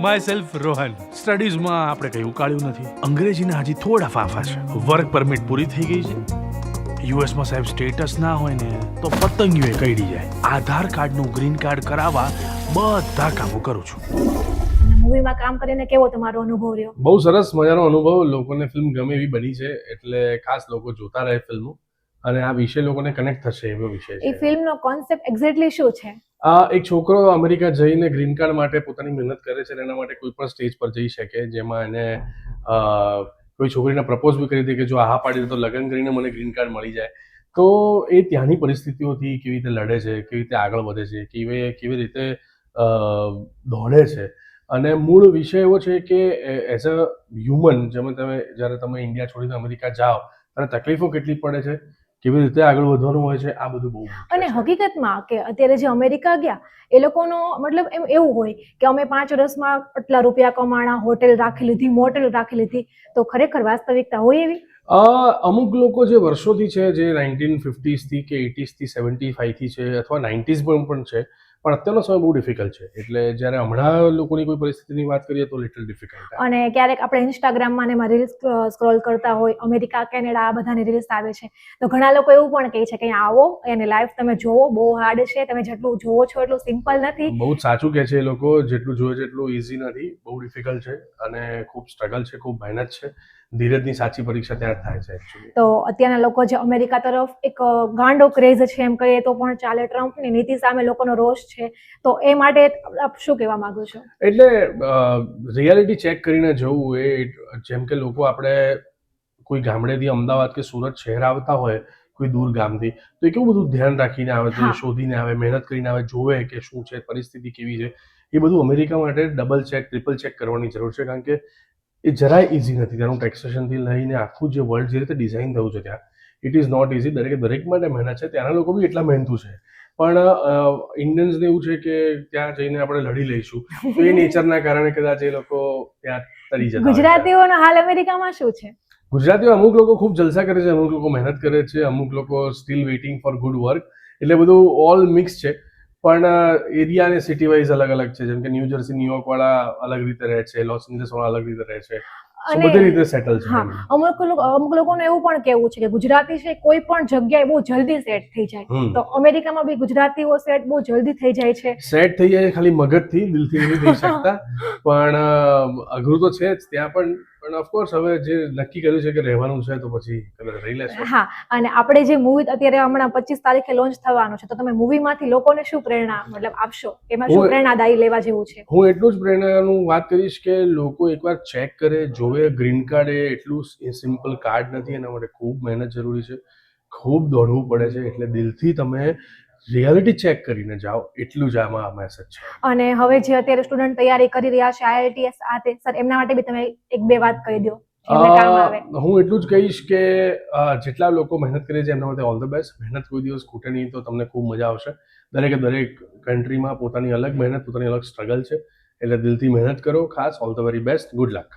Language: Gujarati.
માય સેલ્ફ રોહન સ્ટડીઝમાં આપણે કંઈ ઉકાળ્યું નથી. અંગ્રેજીના હજી થોડા ફાંફા છે. વર્ક પરમિટ પૂરી થઈ ગઈ છે. યુએસમાં સાહેબ સ્ટેટસ ના હોય ને તો પતંગીઓ કઈડી જાય. આધાર કાર્ડનું ગ્રીન કાર્ડ કરાવવા બધા કામો કરું છું. મૂવીમાં કામ કરીને કેવો તમારો અનુભવ રહ્યો? બહુ સરસ મજાનો અનુભવ. લોકોને ફિલ્મ ગમે એવી બની છે એટલે ખાસ લોકો જોતા રહે ફિલ્મો અને આ વિષય લોકોને કનેક્ટ થશે એવો વિષય એ ફિલ્મનો કોન્સેપ્ટ એક્ઝેક્ટલી શું છે? આ એક છોકરો અમેરિકા જઈને ગ્રીન કાર્ડ માટે પોતાની મહેનત કરે છે અને એના માટે કોઈ પણ સ્ટેજ પર જઈ શકે, જેમાં એને કોઈ છોકરીને પ્રપોઝ બી કરી દે કે જો હા પાડી દે તો લગ્ન કરીને મને ગ્રીન કાર્ડ મળી જાય. તો એ ત્યાંની પરિસ્થિતિઓથી કેવી રીતે લડે છે, કેવી રીતે આગળ વધે છે, કેવી કેવી રીતે દોડે છે. અને મૂળ વિષય એવો છે કે એઝ અ હ્યુમન જેમ તમે, જ્યારે તમે ઇન્ડિયા છોડીને અમેરિકા જાઓ ત્યારે તકલીફો કેટલી પડે છે? કેવી રીતે આગળ વધવાનું હોય છે આ બધું બહુ અને હકીકતમાં કે અત્યારે જે અમેરિકા ગયા એ લોકોનો મતલબ એમ એવું હોય કે અમે પાંચ વર્ષમાં આટલા રૂપિયા કમાણા હોટેલ રાખી લીધી મોટેલ રાખી લીધી તો ખરેખર વાસ્તવિકતા હોય એવી? અમુક લોકો જે વર્ષોથી છે જે નાઇન્ટીન ફિફ્ટીઝથી કે એટીઝથી સેવન્ટી ફાઈવથી છે અથવા નાઇન્ટીઝ પણ પણ છે પણ અત્યારનો સમય બહુ ડિફિકલ્ટ છે. એટલે જ્યારે હમણાં લોકોની કોઈ પરિસ્થિતિની વાત કરીએ તો લિટલ ડિફિકલ્ટ અને ક્યારેક આપણે ઇન્સ્ટાગ્રામમાં ને એમાં રીલ્સ સ્ક્રોલ કરતા હોય અમેરિકા કેનેડા આ બધાની રીલ્સ આવે છે. તો ઘણા લોકો એવું પણ કહે છે કે આવો એની લાઈફ તમે જોવો બહુ હાર્ડ છે તમે જેટલું જોવો છો એટલું સિમ્પલ નથી. બહુ સાચું કહે છે એ લોકો જેટલું જોવે છે એટલું ઇઝી નથી બહુ ડિફિકલ્ટ છે અને ખૂબ સ્ટ્રગલ છે ખૂબ મહેનત છે. ધીરજની સાચી પરીક્ષા ત્યાં થાય છે તો અત્યારના લોકો જે અમેરિકા તરફ એક ગાંડો ક્રેઝ છે એમ કહીએ તો પણ ચાલે ટ્રમ્પની નીતિ સામે લોકોનો રોષ છે. તો એ માટે આપ શું કહેવા માંગો છો? એટલે રિયાલિટી ચેક કરીને જવું એ જેમ કે લોકો આપણે કોઈ ગામડેથી અમદાવાદ કે સુરત શહેર આવતા હોય કોઈ દૂર ગામથી તો એ કેવું બધું ધ્યાન રાખીને આવે છે શોધીને આવે મહેનત કરીને આવે જોવે કે શું છે પરિસ્થિતિ કેવી છે. એ બધું અમેરિકા માટે ડબલ ચેક ટ્રિપલ ચેક કરવાની જરૂર છે કારણ કે એ જરાય ઇઝી નથી. ત્યાંનું ટેક્સેશનથી લઈને આખું જે વર્લ્ડ જે રીતે ડિઝાઇન થયું છે ત્યાં ઇટ ઇઝ નોટ ઇઝી દરેકે દરેક માટે મહેનત છે. ત્યાંના લોકો બી એટલા મહેનતુ છે. પણ ઇન્ડિયન્સને એવું છે કે ત્યાં જઈને આપણે લડી લઈશું. તો એ નેચરના કારણે કદાચ એ લોકો ત્યાં તરી જતા ગુજરાતીઓનો હાલ અમેરિકામાં શું છે? ગુજરાતીઓ અમુક લોકો ખૂબ જલસા કરે છે અમુક લોકો મહેનત કરે છે અમુક લોકો still waiting for good work એટલે બધું ઓલ મિક્સ છે. પણ એરિયા અને સિટી વાઇઝ અલગ અલગ છે. જેમ કે ન્યૂ જર્સી ન્યુયોર્ક વાળા અલગ રીતે રહે છે લોસ એન્જલસ વાળા અલગ રીતે રહે છે. અને બધી રીતે સેટલ છે હા અમુક લોકો અમુક લોકોનું એવું પણ કહેવું છે કે ગુજરાતી છે કોઈ પણ જગ્યાએ બહુ જલ્દી સેટ થઈ જાય. તો અમેરિકામાં બી ગુજરાતીઓ સેટ બહુ જલ્દી થઈ જાય છે. સેટ થઈ જાય ખાલી મગજથી દિલથી નથી થઈ શકતા. પણ અઘરું તો છે જ. ત્યાં પણ પણ ઓફકોર્સ હવે જે નક્કી કર્યું છે કે રહેવાનું છે તો પછી કદાચ રહી લેશે. હા અને આપણે જે મૂવી અત્યારે હમણાં પચીસ તારીખે લોન્ચ થવાનું છે તો તમે મૂવીમાંથી લોકોને શું પ્રેરણા મતલબ આપશો? એમાં શું પ્રેરણાદાયી લેવા જેવું છે? હું એટલું જ પ્રેરણાનું વાત કરીશ કે લોકો એકવાર ચેક કરે જોવે ગ્રીન કાર્ડ એ એટલું સિમ્પલ કાર્ડ નથી એના માટે ખૂબ મહેનત જરૂરી છે. ખૂબ દોડવું પડે છે એટલે દિલથી તમે રિયાલિટી ચેક કરીને જાઓ એટલું જ આમાં મેસેજ છે. અને હવે જે અત્યારે સ્ટુડન્ટ તૈયારી કરી રહ્યા છે આઈઆઈટીએસ આ તે સર એમના માટે બી તમે એક બે વાત કહી દો હું એટલું જ કહીશ કે જેટલા લોકો મહેનત કરે છે એમના માટે ઓલ ધ બેસ્ટ મહેનત કોઈ દિવસ ખૂટે નહીં તો તમને ખૂબ મજા આવશે. દરેકે દરેક કન્ટ્રીમાં પોતાની અલગ મહેનત પોતાની અલગ સ્ટ્રગલ છે. એટલે દિલથી મહેનત કરો ખાસ all the very best good luck